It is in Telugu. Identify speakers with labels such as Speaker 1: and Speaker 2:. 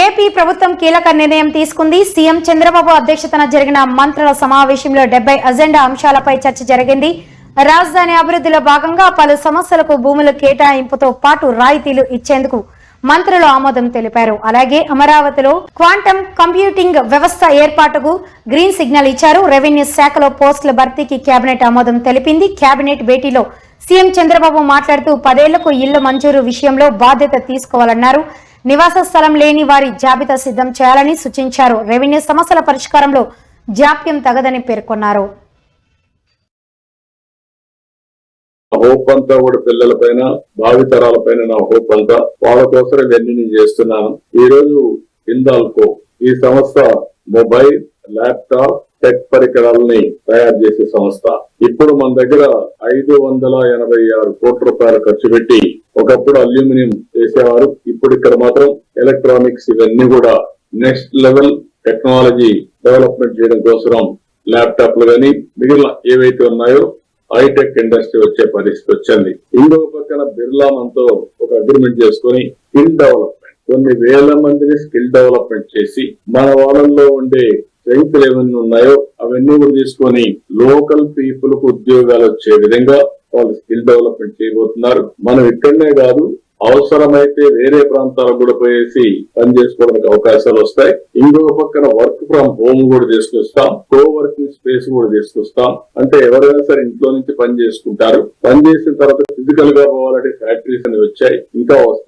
Speaker 1: ఏపీ ప్రభుత్వం కీలక నిర్ణయం తీసుకుంది. సీఎం చంద్రబాబు అధ్యక్షతన జరిగిన మంత్రుల సమావేశంలో డెబ్బై అజెండా అంశాలపై చర్చ జరిగింది. రాజధాని అభివృద్ధిలో భాగంగా పలు సమస్యలకు భూముల కేటాయింపుతో పాటు రాయితీలు ఇచ్చేందుకు మంత్రులు ఆమోదం తెలిపారు. అలాగే అమరావతిలో క్వాంటం కంప్యూటింగ్ వ్యవస్థ ఏర్పాటుకు గ్రీన్ సిగ్నల్ ఇచ్చారు. రెవెన్యూ శాఖలో పోస్టుల భర్తీకి కేబినెట్ ఆమోదం తెలిపింది. కేబినెట్ భేటీలో సీఎం చంద్రబాబు మాట్లాడుతూ పదేళ్ళకు ఇళ్ళ మంజూరు విషయంలో బాధ్యత తీసుకోవాలన్నారు. నివాస స్థలం లేని వారి జాబితా సిద్ధం చేయాలని సూచించారు. రెవెన్యూ సమస్యల పరిష్కారంలో జాప్యం తగదని పేర్కొన్నారు.
Speaker 2: హోప్ అంతా కూడా పిల్లల పైన భావితరాల పైన నా హోప్ అంతా వాళ్ళ కోసం ఇవన్నీ చేస్తున్నాను. ఈ రోజు ఇందాల్కో ఈ సంస్థ మొబైల్ ల్యాప్టాప్ టెక్ పరికరాలని తయారు చేసే సంస్థ. ఇప్పుడు మన దగ్గర ఐదు వందల ఎనభై ఆరు కోట్ల రూపాయలు ఖర్చు పెట్టి ఒకప్పుడు అల్యూమినియం చేసేవారు ఇప్పుడు ఇక్కడ మాత్రం ఎలక్ట్రానిక్స్ ఇవన్నీ కూడా నెక్స్ట్ లెవెల్ టెక్నాలజీ డెవలప్మెంట్ చేయడం కోసం ల్యాప్టాప్లు కానీ మిగిలిన ఏవైతే ఉన్నాయో హైటెక్ ఇండస్ట్రీ వచ్చే పరిస్థితి వచ్చింది. ఇంకో పక్కన బిర్లా మనతో ఒక అగ్రిమెంట్ చేసుకొని స్కిల్ డెవలప్మెంట్ కొన్ని వేల మందిని స్కిల్ డెవలప్మెంట్ చేసి మన వాళ్ళల్లో ఉండే స్ట్రెంగ్త్లు ఏమైనా ఉన్నాయో అవన్నీ కూడా తీసుకొని లోకల్ పీపుల్కు ఉద్యోగాలు వచ్చే విధంగా వాళ్ళు స్కిల్ డెవలప్మెంట్ చేయబోతున్నారు. మనం ఇక్కడనే కాదు అవసరమైతే వేరే ప్రాంతాలకు కూడా పోయేసి పని చేసుకోవడానికి అవకాశాలు వస్తాయి. ఇంకో పక్కన వర్క్ ఫ్రం హోమ్ కూడా తీసుకొస్తాం కో వర్కింగ్ స్పేస్ కూడా తీసుకొస్తాం అంటే ఎవరైనా సరే ఇంట్లో నుంచి పని చేసుకుంటారు. పని చేసిన తర్వాత ఫిజికల్గా పోవాలంటే ఫ్యాక్టరీస్ అని వచ్చాయి. ఇంకా వస్తాయి.